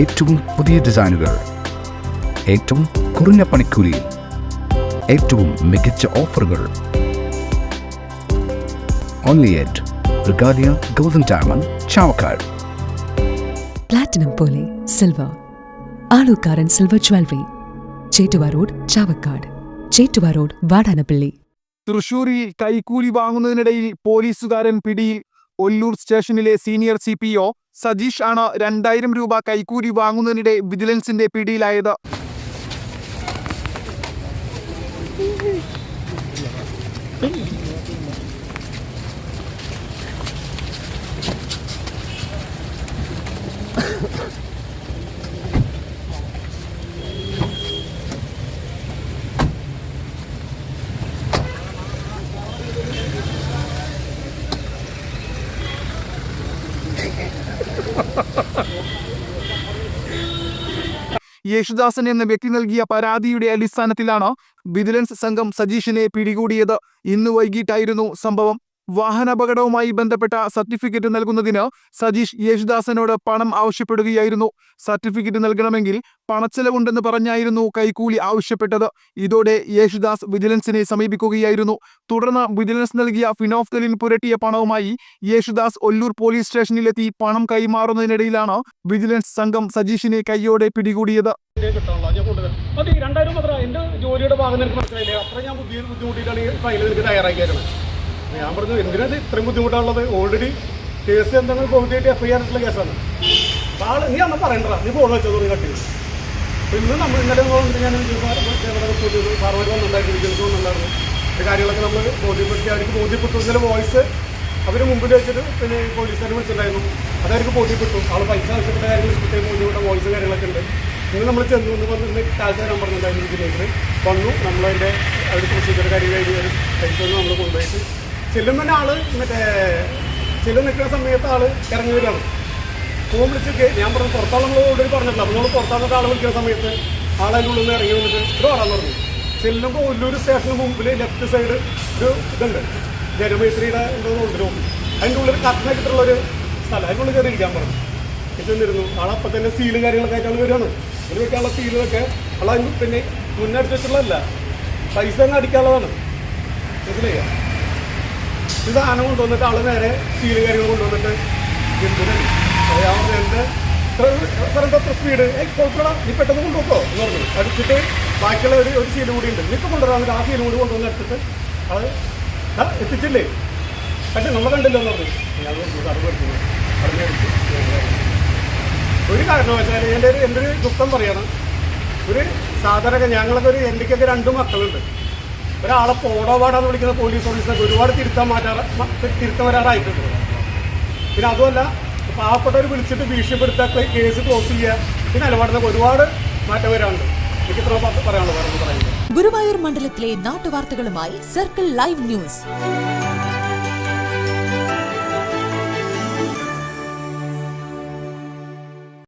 ഏറ്റവും പുതിയ ഡിസൈനുകൾ ഏറ്റവും കുറഞ്ഞ പണിക്കൂലിയിൽ ഏറ്റവും മികച്ച ഓഫറുകൾ. Only at Regalia golden diamond Chavakkad platinum പോലെ silver Alookkaran silver jewellery Chettuva road Chavakkad Chettuva road Vadanappally. തൃശൂരിൽ കൈക്കൂലി വാങ്ങുന്നതിനിടയിൽ പോലീസുകാരൻ പിടിയിൽ ഒല്ലൂർ സ്റ്റേഷനിലെ senior C P O Sajeesh ആണ് രണ്ടായിരം രൂപ കൈക്കൂലി വാങ്ങുന്നതിനിടെ വിജിലൻസിന്റെ പിടിയിലായത്. യേശുദാസൻ എന്ന വ്യക്തി നൽകിയ പരാതിയുടെ അടിസ്ഥാനത്തിലാണ് വിജിലൻസ് സംഘം സജീഷിനെ പിടികൂടിയത്. ഇന്ന് വൈകിട്ടായിരുന്നു സംഭവം. വാഹനാപകടവുമായി ബന്ധപ്പെട്ട സർട്ടിഫിക്കറ്റ് നൽകുന്നതിന് സജീഷ് യേശുദാസനോട് പണം ആവശ്യപ്പെടുകയായിരുന്നു. സർട്ടിഫിക്കറ്റ് നൽകണമെങ്കിൽ പണച്ചെലവുണ്ടെന്ന് പറഞ്ഞായിരുന്നു കൈക്കൂലി ആവശ്യപ്പെട്ടത്. ഇതോടെ യേശുദാസ് വിജിലൻസിനെ സമീപിക്കുകയായിരുന്നു. തുടർന്ന് വിജിലൻസ് നൽകിയ ഫിനോഫ്തലിൻ പുരട്ടിയ പണവുമായി യേശുദാസ് ഒല്ലൂർ പോലീസ് സ്റ്റേഷനിലെത്തി പണം കൈമാറുന്നതിനിടയിലാണ് വിജിലൻസ് സംഘം സജീഷിനെ കൈയോടെ പിടികൂടിയത്. രണ്ടായിരം എന്റെ ജോലിയുടെ ഭാഗം അത്ര ഞാൻ ബുദ്ധിമുട്ടിയിട്ടാണ് ഈ ഫയൽ നിനക്ക് തയ്യാറാക്കിയേക്കണത്. ഞാൻ പറഞ്ഞു എന്തിനാണ് ഇത്രയും ബുദ്ധിമുട്ടാണുള്ളത്? ഓൾറെഡി കേസ് എന്തെങ്കിലും ബഹുതിയായിട്ട് എഫ് ഐ ആർ ആയിട്ടുള്ള കേസാണ് ആൾ നീ അന്ന് പറയണ്ട നീ ഫോൺ വെച്ചത് ഒരു കട്ടി ഇന്ന് നമ്മൾ ഇന്നലെ ഞാൻ സാറുമാർ വന്നിട്ടുണ്ടായിരുന്നു വിജിലൻസ് വന്നിട്ടുണ്ടായിരുന്നു കാര്യങ്ങളൊക്കെ നമ്മൾ ബോധ്യപ്പെടുത്തി അവർക്ക് ബോധ്യപ്പെട്ടു. ഇന്നലെ വോയിസ് അവർ മുമ്പിൽ വെച്ചിട്ട് പിന്നെ പോലീസുകാർ വിളിച്ചിട്ടുണ്ടായിരുന്നു. അതവർക്ക് ബോധ്യപ്പെട്ടു. ആൾ പൈസ ആവശ്യപ്പെട്ട കാര്യങ്ങൾ പ്രത്യേകം ബോധ്യപ്പെട്ട വോയിസ് കാര്യങ്ങളൊക്കെ ഉണ്ട്. ഇന്ന് നമ്മൾ ചെന്നു എന്ന് പറഞ്ഞിട്ട് കാഴ്ച നമ്പർ പറഞ്ഞിട്ടുണ്ടായിരുന്നു ഇതിലേക്ക്. വന്നു നമ്മളതിന്റെ അവർ പ്രൊസീജിയർ കാര്യങ്ങൾ പൈസ നമ്മൾ കൊണ്ടുപോയിട്ട് ചെല്ലുമ്പോൾ ആൾ മറ്റേ ചെല്ലു നിൽക്കുന്ന സമയത്ത് ആൾ ഇറങ്ങി വരികയാണ്. ഫോൺ വിളിച്ചൊക്കെ ഞാൻ പറഞ്ഞു പുറത്താൾ നമ്മൾ ഓൾറെഡി പറഞ്ഞിട്ടില്ല. അപ്പോൾ നമ്മൾ പുറത്താന്നൊക്കെ ആൾ വിളിക്കുന്ന സമയത്ത് ആളതിന്റെ ഉള്ളിൽ നിന്ന് ഇറങ്ങി വന്നിട്ട് ഇത് പറയാൻ പറഞ്ഞു ചെല്ലുമ്പോൾ ഒല്ലൂർ സ്റ്റേഷന് മുമ്പിൽ ലെഫ്റ്റ് സൈഡ് ഒരു ഇതുണ്ട്. ജനമൈത്രിയുടെ എന്തോ കൊണ്ടുവരും അതിന്റെ ഉള്ളിൽ കറക്റ്റായിട്ടുള്ള ഒരു സ്ഥലം. അതിന്റെ ഉള്ളിൽ കയറി ഇരിക്കാൻ പറഞ്ഞു ചെന്നിരുന്നു ആളപ്പം തന്നെ സീൽ കാര്യങ്ങളൊക്കെ ആയിട്ട് ആൾ വരികയാണ്. അതിന് വെക്കാനുള്ള സീലൊക്കെ ആളെ പിന്നെ മുന്നടിച്ചിട്ടുള്ളതല്ല പൈസ അങ്ങ് അടിക്കാനുള്ളതാണ്. മനസ്സിലായോ? ഇത് സാധനം കൊണ്ടുവന്നിട്ട് ആൾ നേരെ സീൽ കാര്യങ്ങൾ കൊണ്ടുവന്നിട്ട് എന്തിനാണ് എന്റെ സ്പീഡ് കുഴപ്പമില്ല. നീ പെട്ടെന്ന് കൊണ്ടുപോക്കോ എന്ന് പറഞ്ഞു. അടിച്ചിട്ട് ബാക്കിയുള്ള ഒരു സീൽ കൂടി ഉണ്ട്. നിനക്ക് കൊണ്ടുവരാൻ ആ സീൽ കൂടി കൊണ്ടുവന്ന് എടുത്തിട്ട് ആ എത്തിച്ചില്ലേ? പക്ഷെ നമ്മൾ കണ്ടില്ല എന്ന് പറഞ്ഞു. ഞാൻ പറഞ്ഞു, പറഞ്ഞു ഒരു കാരണവശാൽ എന്റെ ഒരു എന്റെ ഒരു ദുഃഖം പറയണം. ഒരു സാധാരണ ഞങ്ങളൊക്കെ ഒരു എന്റെക്കൊക്കെ രണ്ട് മക്കളുണ്ട്. ഒരാളെ പോടോ പാടാന്ന് വിളിക്കുന്ന പോലീസ് ഓഫീസർക്ക് ഒരുപാട് തിരുത്താൻ മാറ്റാറ് തിരുത്തം വരാറായിട്ടുണ്ട്. പിന്നെ അതുമല്ല പാവപ്പെട്ടവർ വിളിച്ചിട്ട് ഭീഷണിപ്പെടുത്താത്ത കേസ് ക്ലോസ് ചെയ്യുക പിന്നെ നിലപാടുന്ന ഒരുപാട് മാറ്റം വരാറുണ്ട്. എനിക്ക് ഇത്ര പറയാനുള്ളത്. പറയുന്നത് ഗുരുവായൂർ മണ്ഡലത്തിലെ നാട്ടുവാർത്തകളുമായി സർക്കിൾ ലൈവ് ന്യൂസ്